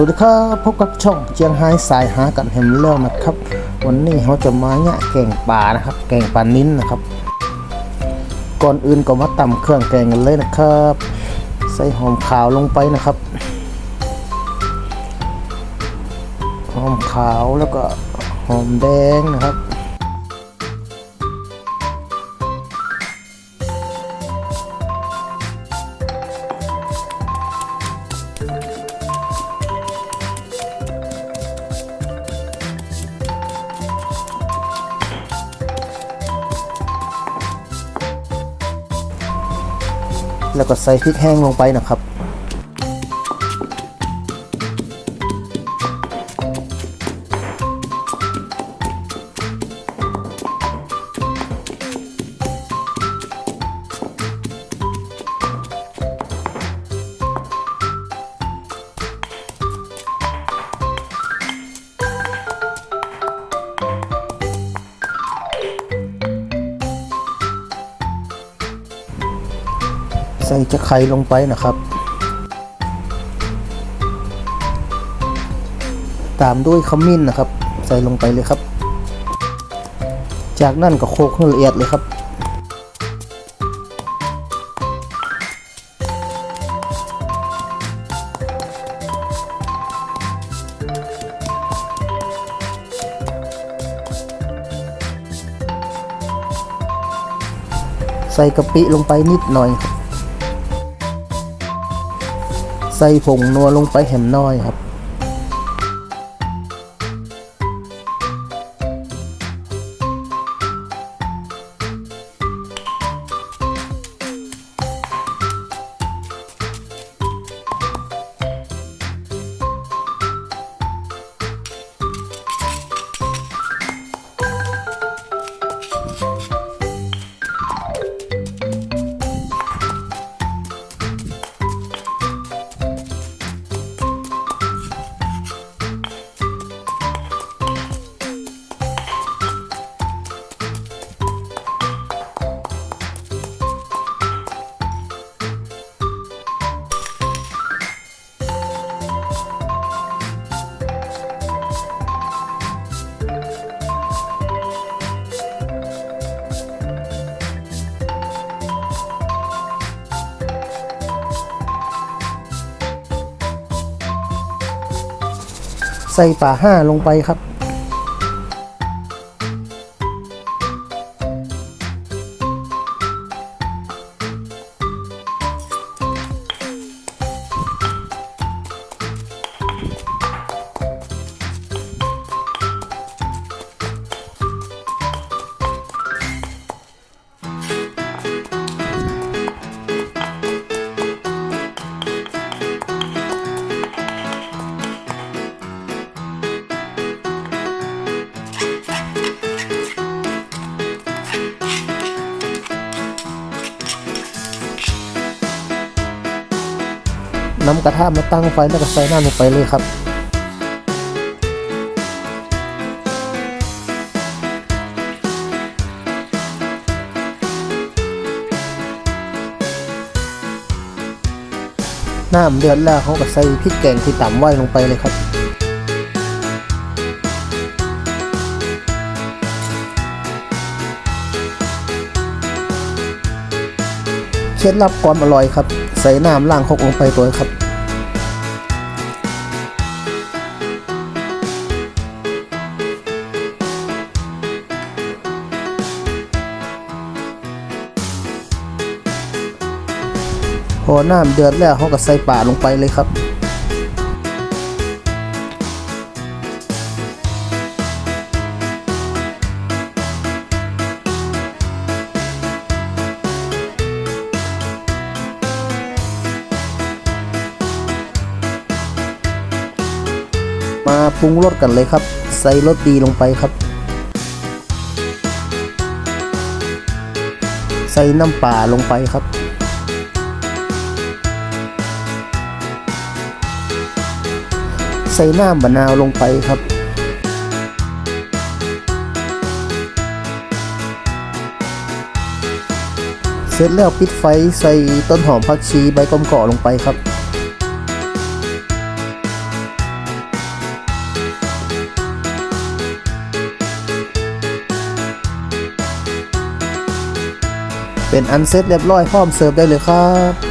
สวัสดีครับพบกับช่องเจียงไฮ้สายหากันแฮมเลอร์นะครับ วันนี้เขาจะมาเนี่ยแกงป่านะครับ แกงป่านิ้นนะครับ ก่อนอื่นก็มาตำเครื่องแกงกันเลยนะครับ ใส่หอมขาวลงไปนะครับ หอมขาวแล้วก็หอมแดงนะครับ แล้วก็ใส่พริกแห้งลงไปนะครับ ใส่จะไข่ลงไปนะครับ ตามด้วยขมิ้นนะครับ ใส่ลงไปเลยครับ จากนั้นก็โคกให้ละเอียดเลยครับใส่กะปิลงไปนิดหน่อยครับ ใส่ผงนัวลงไปแหมน้อยครับ ใส่ป่าห้าลงไปครับ น้ำกระทะมาตั้งไฟแล้วก็ใส่น้ำลงไปเลยครับน้ำเดือดแล้วเขาก็ใส่พริกแกงที่ต่ำไว้ลงไปเลยครับ เคล็ดลับความอร่อยครับ ใส่น้ำล้างคกลงไปตัวครับพอน้ำเดือดแล้วเขาก็ใส่ป่าลงไปเลยครับ มาปรุงรสกันเลยครับ ใส่รสดีลงไปครับ ใส่น้ำปลาลงไปครับ ใส่น้ำมะนาวลงไปครับเสร็จแล้วปิดไฟใส่ต้นหอมผักชีใบกอมก่อลงไปครับ เป็นอันเสร็จเรียบร้อยพร้อมเสิร์ฟได้เลยครับ